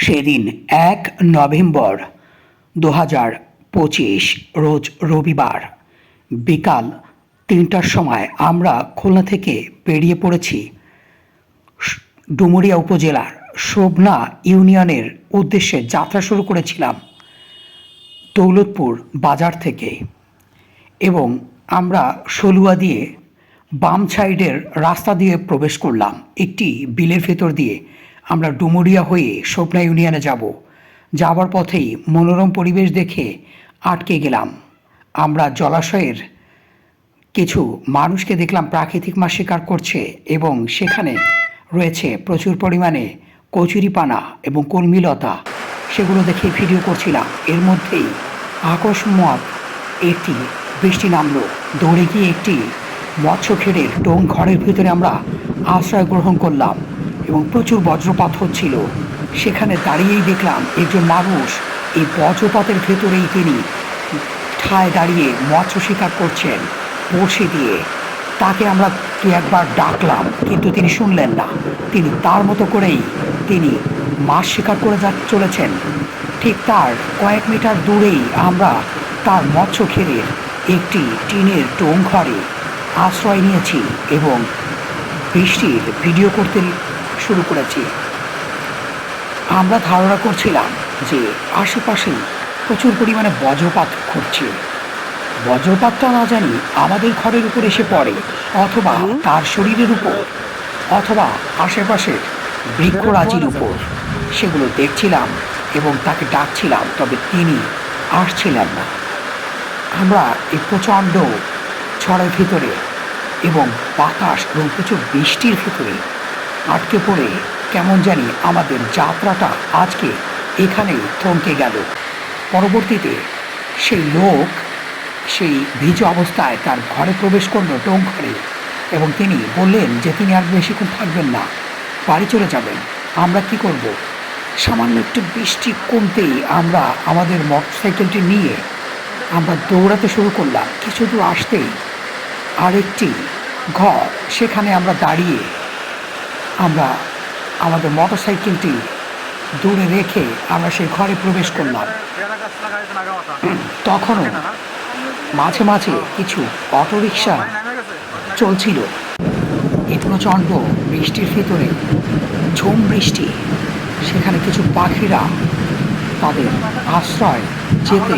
সেদিন এক নভেম্বর দু হাজার পঁচিশ, রোজ রবিবার, বিকাল তিনটার সময় আমরা খুলনা থেকে বেরিয়ে পড়েছি ডুমুরিয়া উপজেলার শোভনা ইউনিয়নের উদ্দেশ্যে যাত্রা শুরু করেছিলাম দৌলতপুর বাজার থেকে এবং আমরা সলুয়া দিয়ে বাম সাইডের রাস্তা দিয়ে প্রবেশ করলাম। একটি বিলের ভেতর দিয়ে আমরা ডুমুরিয়া হয়ে স্বপ্না ইউনিয়নে যাব। যাবার পথেই মনোরম পরিবেশ দেখে আটকে গেলাম। আমরা জলাশয়ের কিছু মানুষকে দেখলাম প্রাকৃতিক মাছ শিকার করছে এবং সেখানে রয়েছে প্রচুর পরিমাণে কচুরিপানা এবং কর্মীলতা সেগুলো দেখে ভিডিও করছিলাম। এর মধ্যেই আকস্মাত একটি বৃষ্টি নামলো। দৌড়ে গিয়ে একটি মৎস্য খেড়ের টোং ঘরের ভিতরে আমরা আশ্রয় গ্রহণ করলাম। এবং প্রচুর বজ্রপাত হচ্ছিল। সেখানে দাঁড়িয়েই দেখলাম একজন মানুষ এই বজ্রপাতের ভেতরেই তিনি ঠায় দাঁড়িয়ে মৎস্য শিকার করছেন বড়শি দিয়ে। তাকে আমরা দু একবার ডাকলাম, কিন্তু তিনি শুনলেন না। তিনি তার মতো করেই তিনি মাছ শিকার করে যা চলেছেন। ঠিক তার কয়েক মিটার দূরেই আমরা তার মৎস্য ঘেরের একটি টিনের টোং ঘরে আশ্রয় নিয়েছি এবং বৃষ্টির ভিডিও করতে শুরু করেছি। আমরা ধারণা করছিলাম যে আশেপাশে প্রচুর পরিমাণে বজ্রপাত ঘটছে। বজ্রপাতটা না জানি আমাদের ঘরের উপর এসে পড়ে অথবা তার শরীরের উপর অথবা আশেপাশের বৃক্ষরাজির উপর। সেগুলো দেখছিলাম এবং তাকে ডাকছিলাম, তবে তিনি আসছিলেন না। আমরা এই প্রচণ্ড ঝড়ের ভিতরে এবং বাতাস এবং প্রচুর বৃষ্টির ভিতরে আটকে পড়ে, কেমন জানি আমাদের যাত্রাটা আজকে এখানেই থমকে গেল। পরবর্তীতে সেই লোক সেই ভিজ অবস্থায় তার ঘরে প্রবেশ করল টোং ঘরে এবং তিনি বললেন যে তিনি আর বেশিক্ষণ থাকবেন না, বাড়ি চলে যাবেন। আমরা কি করব? সামান্য একটু বৃষ্টি কমতেই আমরা আমাদের মোটরসাইকেলটি নিয়ে আমরা দৌড়াতে শুরু করলাম। কিছু দূর আসতেই আরেকটি ঘর, সেখানে আমরা দাঁড়িয়ে আমরা আমাদের মোটর সাইকেলটি দূরে রেখে আমরা সেই ঘরে প্রবেশ করলাম। তখনও মাঝে মাঝে কিছু অটোরিকশা চলছিল। এই প্রচণ্ড বৃষ্টির ভিতরে, ঝুম বৃষ্টি। সেখানে কিছু পাখিরা তাদের আশ্রয় যেতে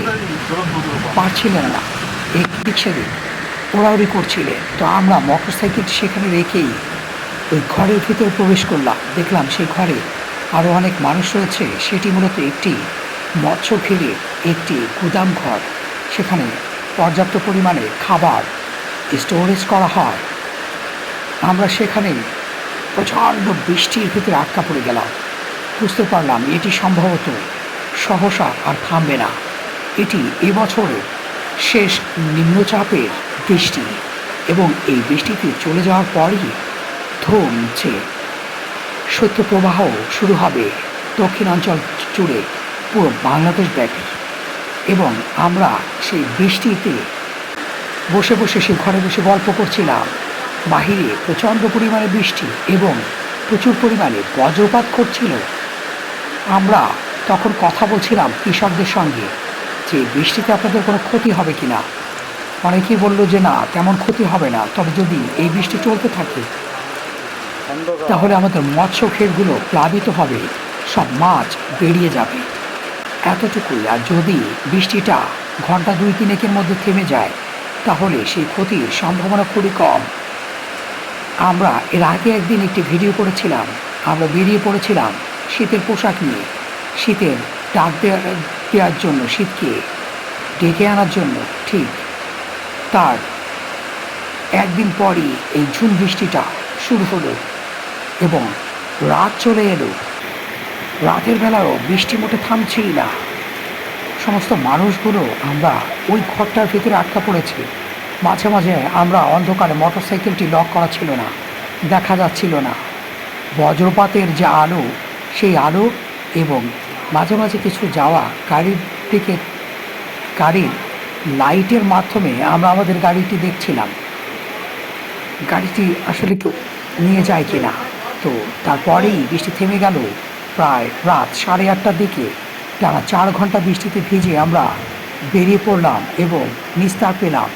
পারছিলেন না। একদিক সেদিক ওড়াউড়ি করছিলেন। তো আমরা মোটরসাইকেল সেখানে রেখেই ওই ঘরের ভিতর প্রবেশ করলাম। দেখলাম সেই ঘরে আরও অনেক মানুষ রয়েছে। সেটি মূলত একটি মৎস্য ঘিরে একটি গুদাম ঘর। সেখানে পর্যাপ্ত পরিমাণে খাবার স্টোরেজ করা হয়। আমরা সেখানে প্রচণ্ড বৃষ্টির ভিতরে আটকা পড়ে গেলাম। বুঝতে পারলাম এটি সম্ভবত সহসা আর থামবে না। এটি এবছরের শেষ নিম্নচাপের বৃষ্টি এবং এই বৃষ্টিতে চলে যাওয়ার পরই থমছে শৈত্যপ্রবাহ শুরু হবে দক্ষিণাঞ্চল জুড়ে পুরো বাংলাদেশ ব্যাপী এবং আমরা সেই বৃষ্টিতে বসে বসে সেই ঘরে বসে গল্প করছিলাম। বাহিরে প্রচণ্ড পরিমাণে বৃষ্টি এবং প্রচুর পরিমাণে বজ্রপাত করছিল। আমরা তখন কথা বলছিলাম কৃষকদের সঙ্গে যে বৃষ্টিতে আপনাদের কোনো ক্ষতি হবে কি না অনেকেই বলল যে না, তেমন ক্ষতি হবে না। তবে যদি এই বৃষ্টি চলতে থাকে তাহলে আমাদের মৎস্য ক্ষেতগুলো প্লাবিত হবে, সব মাছ বেরিয়ে যাবে। এতটুকুই, আর যদি বৃষ্টিটা ঘণ্টা দুই তিনেকের মধ্যে থেমে যায়, তাহলে সেই ক্ষতির সম্ভাবনা খুবই কম। আমরা এর আগে একদিন একটি ভিডিও করেছিলাম, আমরা বেরিয়ে পড়েছিলাম শীতের পোশাক নিয়ে। শীতের ডাক দেওয়ার জন্য, শীতকে ডেকে আনার জন্য, ঠিক। তার একদিন পরই এই ঝুম বৃষ্টিটা শুরু হলো। এবং রাত চলে এলো। রাতের বেলাও বৃষ্টি মোটে থামছেই না। সমস্ত মানুষগুলো আমরা ওই ঘরটার ভিতরে আটকা পড়েছি। মাঝে মাঝে আমরা অন্ধকারে মোটরসাইকেলটি লক করা ছিল না, দেখা যাচ্ছিল না। বজ্রপাতের যে আলো, সেই আলো এবং মাঝে মাঝে কিছু যাওয়া গাড়ির দিকে গাড়ির লাইটের মাধ্যমে আমরা আমাদের গাড়িটি দেখছিলাম। গাড়িটি আসলে কেউ নিয়ে যায় কিনা? তো তারপরেই বৃষ্টি থেমে গেল। প্রায় রাত সাড়ে আটটার দিকে টানা চার ঘণ্টা বৃষ্টিতে ভিজে আমরা বেরিয়ে পড়লাম এবং নিস্তার পেলাম।